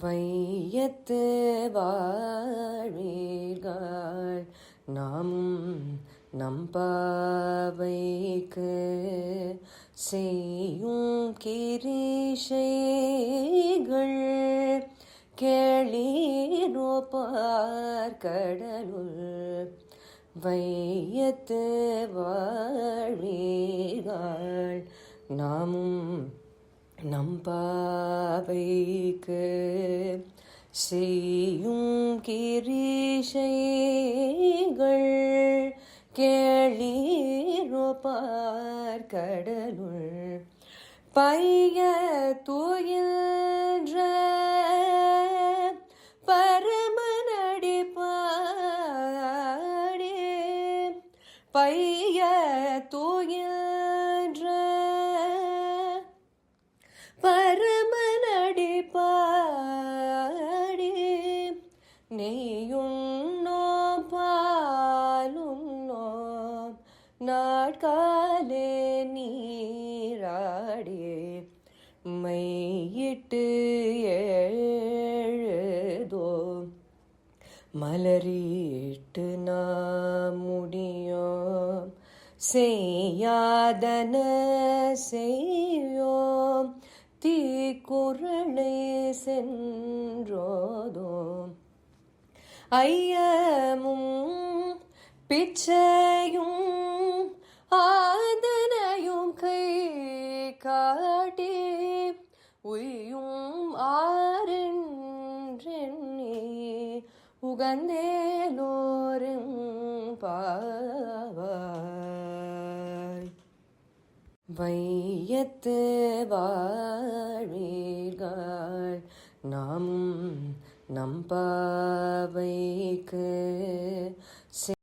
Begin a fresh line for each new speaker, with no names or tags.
வையத்து வாழ்வீர்கள். நாமும் நம்பாவைக்கு செய்யும் கிரிஷைகள் கேளீரோ பார்க்கடலுள் வையத்து வாழ்வீர்கள். நாமும் நம்பாவைக்கு செய்யும் கிரிஷைகள் கேளீரோ பார்க்கடலுள் பைய தூயின்ற பரமனடி பாடி. பைய தூயின்ற நெய்யுண்ணோ பாலுண்ணோ நாட்காலே நீராடி. மையிட்டு எழுதோ மலரிட்டு நாம் முடியோம். செய்யாதன செய்யோம் தீக்குறளை சென்றோதோம் ஐயமும் பிச்சையும் ஆதனையும் கை காட்டி உயும் ஆரென்றெண்ணி உகந்தேலோரும் பாவாய். வையத்து வாழ்வீர்கள் நாமும் நம்பாவைக்கு